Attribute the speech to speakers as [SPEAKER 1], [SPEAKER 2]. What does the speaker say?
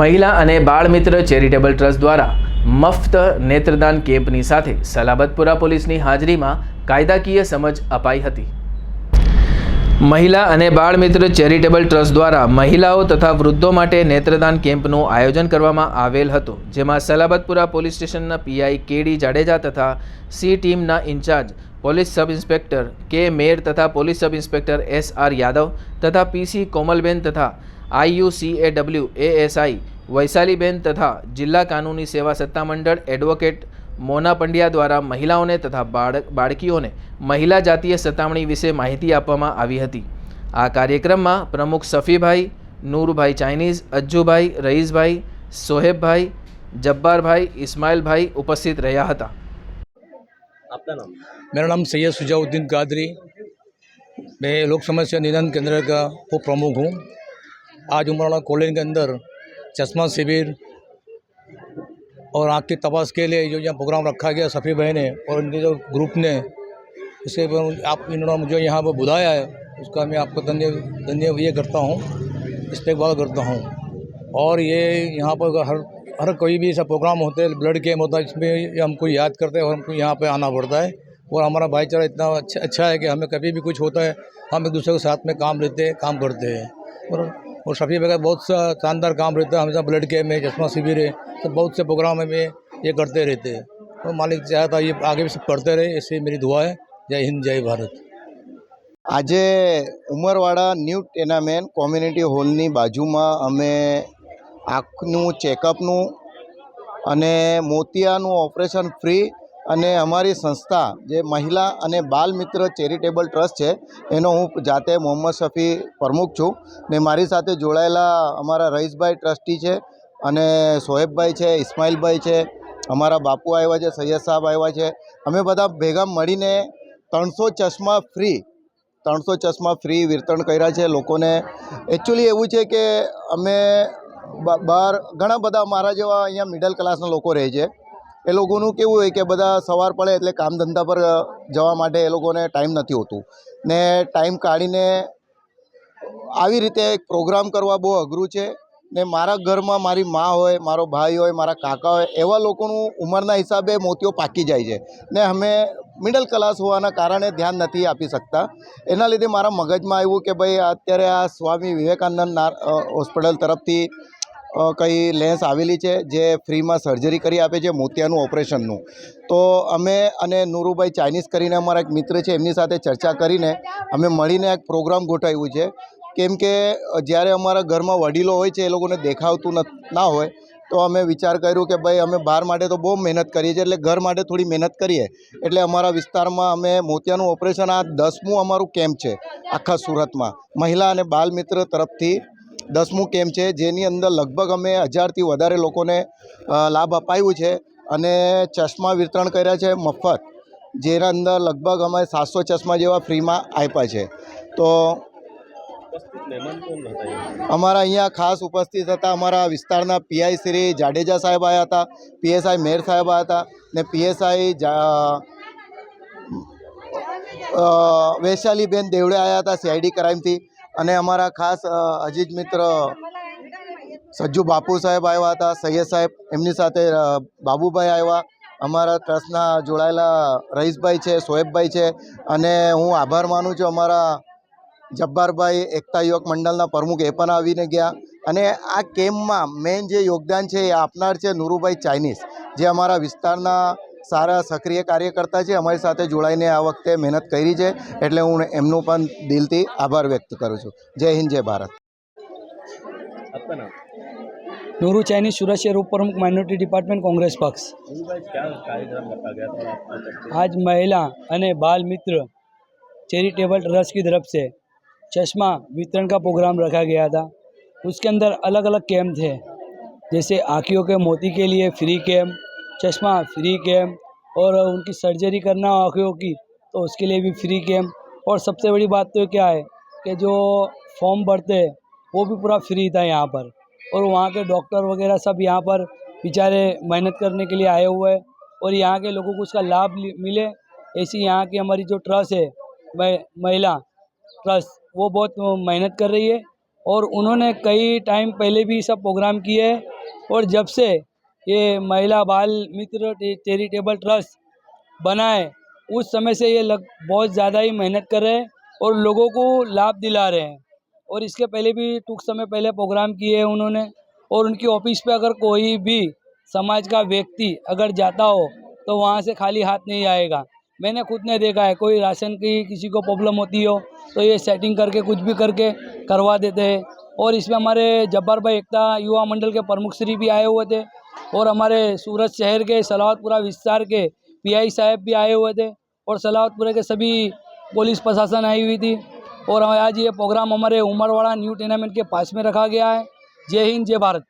[SPEAKER 1] મહિલા અને બાળ મિત્ર ચેરિટેબલ ટ્રસ્ટ દ્વારા મફત નેત્રદાન કેમ્પની સાથે સલાબતપુરા પોલીસની હાજરીમાં કાયદાકીય સમજ અપાઈ હતી. મહિલા અને બાળ મિત્ર ચેરિટેબલ ટ્રસ્ટ દ્વારા મહિલાઓ તથા વૃદ્ધો માટે નેત્રદાન કેમ્પનું આયોજન કરવામાં આવેલ હતું, જેમાં સલાબતપુરા પોલીસ સ્ટેશનના પીઆઈ કેડી જાડેજા તથા સી ટીમના in charge police sub inspector K Mer તથા police sub inspector S R Yadav તથા પીસી કોમલબેન તથા આઈયુસીએડબલ્યુ એએસઆઈ વૈશાલીબેન તથા જિલ્લા કાનૂની સેવા સત્તામંડળ એડવોકેટ મોના પંડ્યા દ્વારા મહિલાઓને તથા બાળક બાળકીઓને મહિલા જાતીય સતામણી વિશે માહિતી આપવામાં આવી હતી આ કાર્યક્રમમાં પ્રમુખ સફીભાઈ નૂરભાઈ ચાઇનીઝ અજ્જુભાઈ રઈસભાઈ સોહેબભાઈ જબ્બારભાઈ ઇસ્માઇલભાઈ ઉપસ્થિત રહ્યા હતા
[SPEAKER 2] आपका नाम
[SPEAKER 3] मेरा नाम सैयद सुजाउद्दीन कादरी मैं लोक समस्या निदान केंद्र का उप प्रमुख हूँ आज उमराना कॉलेज के अंदर चश्मा शिविर और आँख की तपास के लिए जो यहाँ प्रोग्राम रखा गया, सफ़ी भाई ने और इनके जो ग्रुप ने उसके आप, इन्होंने मुझे यहाँ पर बुलाया है, उसका मैं आपको धन्य धन्य ये करता हूँ, इस्तेकबाल करता हूँ। और ये यहाँ पर हर हर कोई भी ऐसा प्रोग्राम होते हैं, ब्लड कैम्प होता है इसमें हमको याद करते हैं और हमको यहाँ पे आना पड़ता है और हमारा भाईचारा इतना अच्छा अच्छा है कि हमें कभी भी कुछ होता है, हम एक दूसरे के साथ में काम लेते हैं, काम करते हैं। और और सफ़ी वगैरह बहुत सा शानदार काम रहता है हमेशा ब्लड कैम्प में चश्मा शिविर है तो बहुत से प्रोग्राम में ये करते रहते हैं तो मालिक चाहता ये आगे भी सब करते रहे ऐसे मेरी दुआ है जय हिंद जय भारत
[SPEAKER 4] આજે ઉમરવાડા ન્યૂ ટેનામેન્ટ કોમ્યુનિટી હોલની બાજુમાં અમે આંખનું ચેકઅપનું અને મોતિયાનું ઓપરેશન ફ્રી અને અમારી સંસ્થા જે મહિલા અને બાલ મિત્ર ચેરિટેબલ ટ્રસ્ટ છે, એનો હું જાતે મોહમ્મદ શફી પ્રમુખ છું ને મારી સાથે જોડાયેલા અમારા રહીશભાઈ ટ્રસ્ટી છે અને સોહેબભાઈ છે ઇસ્માઇલભાઈ છે, અમારા બાપુ આવ્યા છે, સૈયદ સાહેબ આવ્યા છે. અમે બધા ભેગા મળીને ત્રણસો ચશ્મા ફ્રી, ત્રણસો ચશ્મા ફ્રી વિતરણ કર્યા છે લોકોને. એકચ્યુઅલી એવું છે કે અમે બહાર ઘણા બધા મારા જેવા અહીંયા મિડલ ક્લાસના લોકો રહે છે. એ લોકોનું કેવું હોય કે બધા સવાર પડે એટલે કામ ધંધા પર જવા માટે એ લોકોને ટાઈમ નથી હોતું. ને ટાઈમ કાઢીને આવી રીતે એક પ્રોગ્રામ કરવા બહુ અઘરું છે. ને મારા ઘરમાં મારી મા હોય, મારો ભાઈ હોય, મારા કાકા હોય, એવા લોકોનું ઉંમરના હિસાબે મોતીઓ પાકી જાય છે. ને અમે મિડલ ક્લાસ હોવાના કારણે ધ્યાન નથી આપી શકતા. એના લીધે મારા મગજમાં આવ્યું કે ભાઈ અત્યારે આ સ્વામી વિવેકાનંદ હોસ્પિટલ તરફથી કંઈ લેન્સ આવેલી છે જે ફ્રીમાં સર્જરી કરી આપે છે મોતિયાનું ઓપરેશનનું. તો અમે અને નુરુભાઈ ચાઇનીઝ કરીને અમારા એક મિત્ર છે, એમની સાથે ચર્ચા કરીને અમે મળીને એક પ્રોગ્રામ ગોઠવ્યું છે. કેમ કે જ્યારે અમારા ઘરમાં વડીલો હોય છે એ લોકોને દેખાવતું ન- હોય, તો અમે વિચાર કર્યું કે ભાઈ અમે બહાર માટે તો બહુ મહેનત કરીએ છીએ, એટલે ઘર માટે થોડી મહેનત કરીએ. એટલે અમારા વિસ્તારમાં અમે મોતિયાનું ઓપરેશન આ દસમું અમારું કેમ્પ છે, આખા સુરતમાં. મહિલા અને બાલ મિત્ર તરફથી દસમું કેમ્પ છે? જેની અંદર લગભગ અમે હજારથી વધારે લોકોને લાભ અપાયું છે અને ચશ્મા વિતરણ કર્યા છે મફત, જેના અંદર લગભગ અમે સાતસો ચશ્મા જેવા ફ્રીમાં આપ્યા છે. તો અમારા અહીંયા ખાસ ઉપસ્થિત હતા અમારા વિસ્તારના પીઆઈ શ્રી જાડેજા સાહેબ આવ્યા હતા, પીએસઆઈ મેર સાહેબ આવ્યા હતા ને પીએસઆઈ વૈશાલીબેન દેવડે આવ્યા હતા સીઆઈડી ક્રાઇમથી અને અમારા ખાસ અજીત મિત્ર, સજ્જુ બાપુ સાહેબ આવ્યા હતા, સૈયદ સાહેબ, એમની સાથે બાબુભાઈ આવ્યા. અમારા ટ્રસ્ટના જોડાયેલા રહીશભાઈ છે સોએબભાઈ છે. અને હું આભાર માનું છું અમારા જબ્બારભાઈ એકતા યુવક મંડળના પ્રમુખ એ પણ આવીને ગયા. અને આ કેમ્પમાં મેઇન જે યોગદાન છે એ આપનાર છે નુરુભાઈ ચાઇનીઝ, જે અમારા વિસ્તારના સારા સક્રિય કાર્યકર્તા છે અમારી સાથે જોડાઈને આ વખતે મહેનત કરી છે એટલે હું એમનું પણ દિલથી આભાર વ્યક્ત કરું છું જય હિન્દ જય ભારત
[SPEAKER 2] आपका नाम
[SPEAKER 5] नूरू चाइनीज सूरत शहर उप प्रमुख माइनॉरिटी डिपार्टमेंट कांग्रेस पक्ष
[SPEAKER 2] भाई क्या कार्यक्रम रखा गया था आपके तरफ से?
[SPEAKER 5] आज महिला अने बाल मित्र चैरिटेबल ट्रस्ट की तरफ से चश्मा वितरण का प्रोग्राम रखा गया था उसके अंदर अलग अलग कैम्प थे जैसे आँखियों के मोती के लिए फ्री कैम्प चश्मा फ्री कैम्प और उनकी सर्जरी करना आँखों की तो उसके लिए भी फ्री कैम्प और सबसे बड़ी बात तो क्या है कि जो फॉर्म भरते हैं, वो भी पूरा फ्री था यहाँ पर। और वहाँ के डॉक्टर वगैरह सब यहाँ पर बेचारे मेहनत करने के लिए आए हुए हैं। और यहाँ के लोगों को उसका लाभ मिले। ऐसी यहाँ की हमारी जो ट्रस्ट है महिला ट्रस्ट, वो बहुत मेहनत कर रही है। और उन्होंने कई टाइम पहले भी सब प्रोग्राम किए और जब से ये महिला बाल मित्र चैरिटेबल ट्रस्ट बनाए। उस समय से ये लग, बहुत ज़्यादा ही मेहनत कर रहे हैं और लोगों को लाभ दिला रहे हैं। और इसके पहले भी टूक समय पहले प्रोग्राम किए हैं उन्होंने। और उनकी ऑफ़िस पे अगर कोई भी समाज का व्यक्ति अगर जाता हो तो वहाँ से खाली हाथ नहीं आएगा। मैंने खुद ने देखा है, कोई राशन की, किसी को प्रॉब्लम होती हो तो ये सेटिंग करके, कुछ भी करके करवा देते हैं। और इसमें हमारे जब्बार भाई एकता युवा मंडल के प्रमुख श्री भी आए हुए थे। और हमारे सूरत शहर के सलावतपुरा विस्तार के पीआई साहब भी आए हुए थे और सलावतपुरा के सभी पुलिस प्रशासन आई हुई थी और आज ये प्रोग्राम हमारे उमरवाड़ा न्यू टेनामेंट के पास में रखा गया है जय हिंद जय भारत